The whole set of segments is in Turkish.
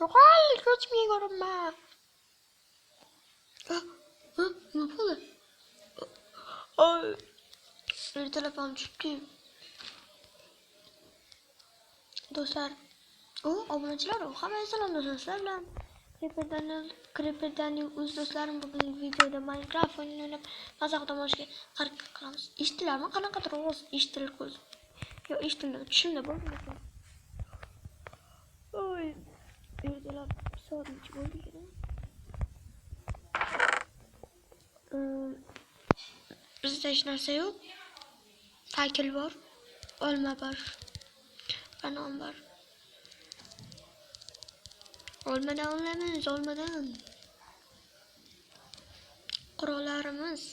Yo'qol, ko'zimga ko'rinma. Ah, ah, Nima bo'ldi? Ay. Bir telefon tushibdi. Do'stlar, u obunachilar, u hamma salom do'stlar sizlar bilan Creeper'dan Creeper'dan o'z do'stlarim bugun videoda Minecraft o'yinini o'ynab maza qilmoqchiga harakat qilamiz. Eshitilarmi? Qanaqadir ovoz eshitilar ko'z. Yo, eshitilmadi. Tushimda bo'ldi. Ekan? Hmm, Bizda hech narsa yo'q. Fakil bor. Olma bor. Banan bor. Olmadan olamiz, olmadan. Qurollarimiz.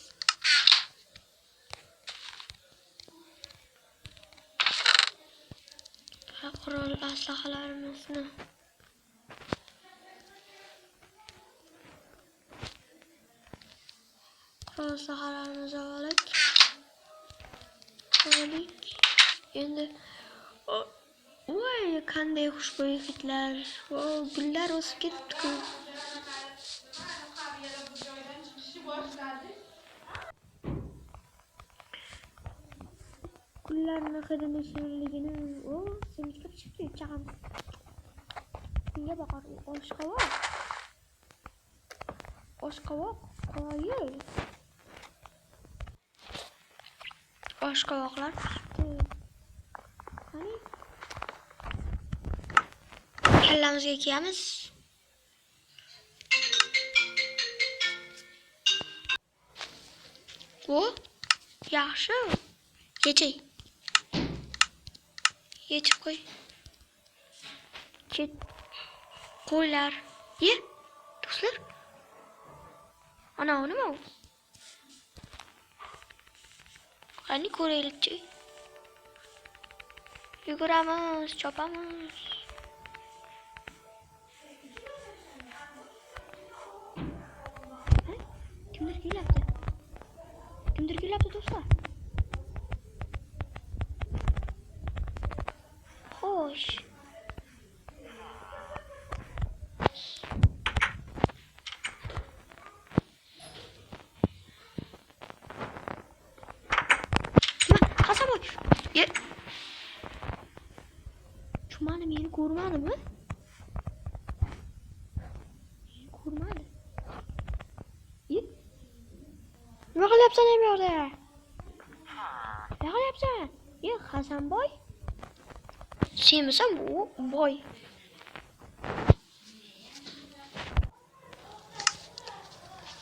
Va qurol aslahalarimizni. Qurol aslahalarimizni olik. Olik. Endi o- voy qanday xushbo'y hidlar. Voy gullar o'sib ketdi-ku. Gullarni hidini shirinligini o sevinchga chiqdi chaqamiz. Senga boqar oshqovoq. Oshqovoq qoyil. Oshqovoqlar chiqdi. Qani? kallamizga kiyamiz. O, yaxshi. Yechey. Yechib qo'y. Ket. Qo'ylar. Ye. Do'stlar. Ana nima u? Qani ko'raylikchi. Yuguramiz, chopamiz. Ye. Chumani meni ko'rmadimi? Meni ko'rmadi. Ye. Nima qilyapsan ham yoqda? Nima qilyapsan? Ye, Hasanboy? Senmisan bu boy?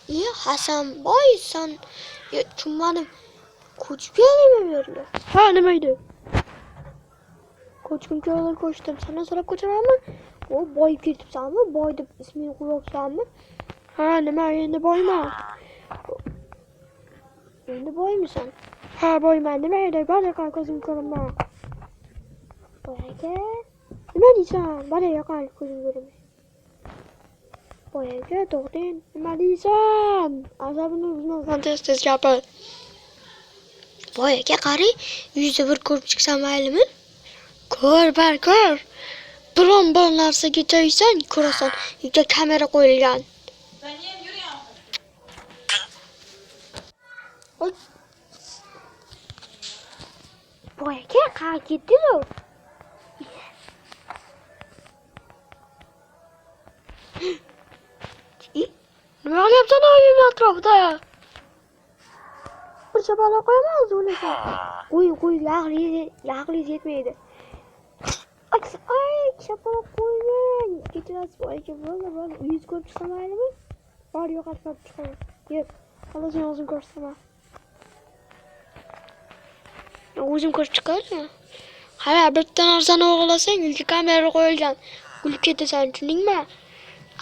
Ye, Hasanboy sen ye, chumani keldingmi bu yerga? Ha, nima edi? Ko'chgim keldi, ko'chdim. Sana so'rab ko'chamanmi? O, boyib ketibsanmi? Boy deb ismingni qo'yibsanmi? Ha, nima endi boyman? Endi boymisan? Ha, boyman. Nima edi? Bana yoqar ko'zim ko'rinma. Boyaga? Nima deysan? Bana yoqar ko'zim ko'rinma. Boyaga to'xting. Nima deysan? Asabini buzmasdan tez-tez gapir. Boyaga qari, yuzda bir ko'rib chiqsam maylimi? Ko'r, bar ko'r. Biron bir narsaga to'ysan, ko'rasan, uyda kamera qo'yilgan. Oy. Boyaga qağa ketdingiz u? İ, Nima qilyapsan uyimni atrofida? Bir chapala qo'yamiz o'ylasa. Qo'y, qo'y, yog'li, yog'li yetmaydi. Aks, ay, chapala qo'ymang. Kechirasiz, boyaga bo'ldi, bo'ldi. Uyingizni ko'rib chiqsam maylimi? Bor, yo'qotib ko'rib chiqaman. Yep. Xolos o'zim ko'rsataman. O'zim ko'rib chiqarman. Qara, bitta narsani o'g'irlasang, uyga kamera qo'yilgan. O'lib ketasan, tushundingmi?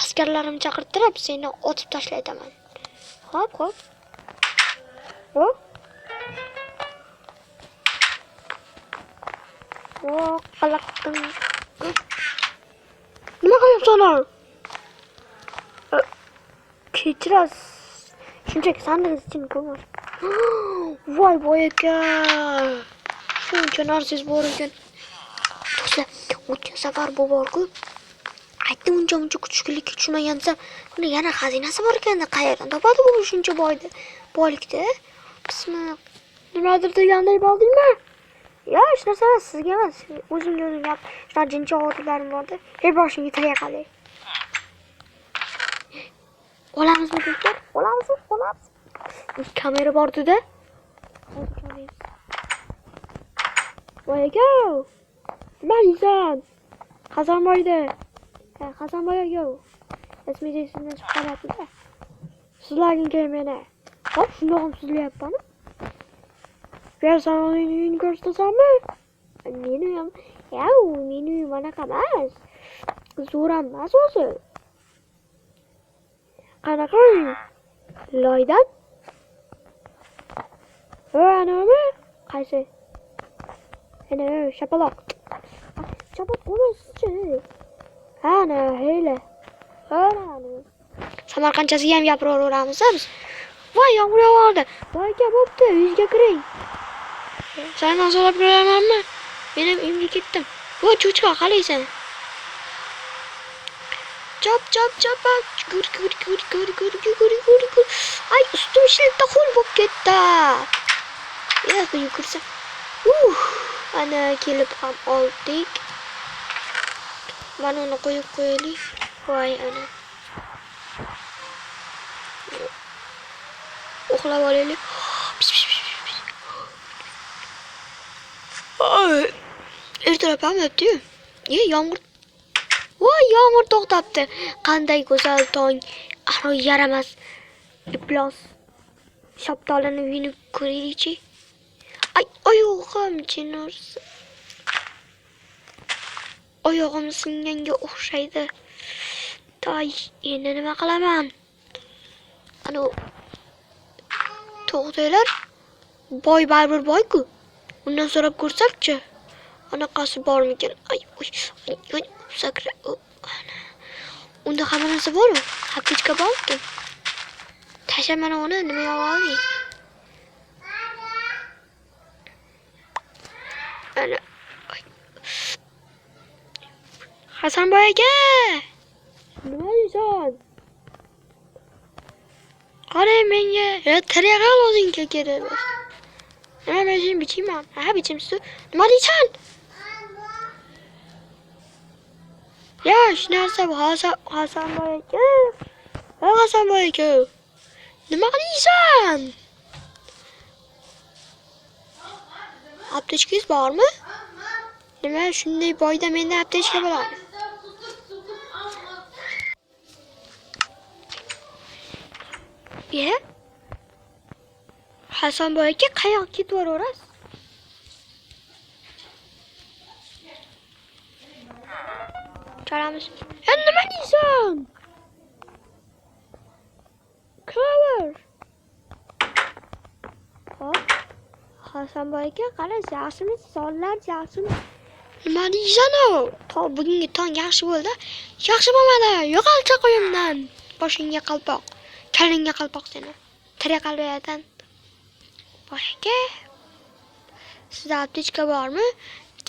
Askarlarimni chaqirtirib, seni otib tashlaytaman. Hop, hop. Hop. Oo, kalaktım. Ne bakayım sana? Kiraz. Şimşek sandığınız için kırmaz. Vay boya gel. Şunca narsiz borunca. Dostlar, uçasa var bu borgu. aytdim uncha muncha kuchuklikka tushmagan desam uni yana xazinasi bor ekanda qayerdan topadi u shuncha boyni boylikda bismi Dünyadırdı yanları baldırma. Ya işte sevmezsiniz gelmez. Uzun yolun yap. İşte cinci oğullarım vardı. Her başını yıkaya kalır. Olamaz mı çocuklar? Olamaz mı? Olamaz. Kamera vardı da. Where go? Amazing. Kazan vardı. Ha, kazan var yo. Esmeyeceksiniz. Sular gelmene. Hop şunu olumsuzluğu yap bana. Wer soll in kurz zusammen? Benim, ya benim bana kalmaz. Zoran sosu. Kanakan. Loydan. Öğrenme. Kaysı. Hene şapalak. Şapalak olmaz. Hene hele. Öğrenme. Samarkand jaziyam yapıyor oramızda biz. Vay yağmur yağardı. Vay kebaptı. Yüzge kiring so'rab kiramanmi men ham uyimga ketdim voy cho'chqa qalaysan chop chop chop gur gur gur gur gur gur gur gur gur ay ustim shilta ho'l bo'lib ketdi yo'q yugursa uh ana kelib ham oldik mana uni qo'yib qo'yaylik voy ana. Uxlab olaylik Öldürəbəm öldü. Niyə yağmur? Vay yağmur toxtatdı. Qanday gözəl tong. Aro yaramaz. İplas. Şaptalını yeni kuruyici. Ay ayağım cinursa. oyog'im singanga o'xshaydi toy endi nima qilaman anavi to'g'danglar boy baribir boyku Bundan sonra kursalça ana kası bağırmayacak. Ay uy ay ay sakra. O, ana. Onda kamerası var mı? Hakkı çıkabalım ki. Taşa bana onu önüme yavalayayım. Ana. Ay. Hasan Bey gel. Ne olacak? Qarang menga, teriyaqal o'zing kelib. Hemen ben şimdi biçeyim mi? Ha biçim su. Hadi sen. Ya şimdi Hasan Hasan Hasan Bayıkı. Hasan Bayıkı. Numaraysan. Abdeşkiz var mı? Demek şimdi boyda beni abdeşke var. Yeah. Hasan Boyaki kayak git var orası. Çaramış. Önüme insan. Cover. Hop. Hasan Boyaki karası yasını zorlar yasını. Nima deysan u? To bugungi tong yaxshi bo'ldi. Yaxshi bo'lmadi. Yo'qolcha qo'yimdan. Boshingga qalpoq. Kalingga qalpoq seni. Tira qalbayadan. Boyagi. Sizda aptechka bormi?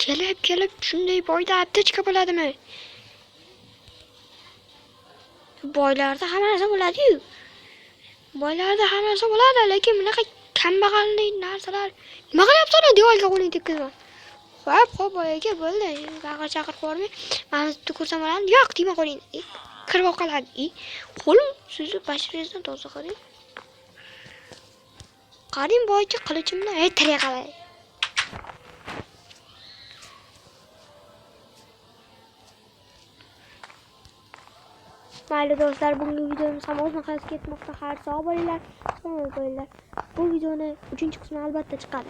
Kelib kelib shunday boyda aptechka bo'ladimi? Boylarda hamma narsa bo'ladi-yu. Boylarda hamma narsa bo'ladi, lekin bunaqa kambag'allik narsalar nima qilyapsan devorga qo'lingni tekkizma. Hop, hop, boy bo'ldi. Baqir chaqir qo'rmay, mana bizni ko'rsam bo'ladi. Yo'q, tegma qo'ling. Kirib qoladi. Qo'lim sizni bashiringizdan toza qiling. Karim boyacı kılıcımla yeter kadar. Merhaba dostlar bugün videomuz ama uzun kask etmekte harika aboneler, son aboneler. Bu videonun 3. kısmı elbette çıkardı.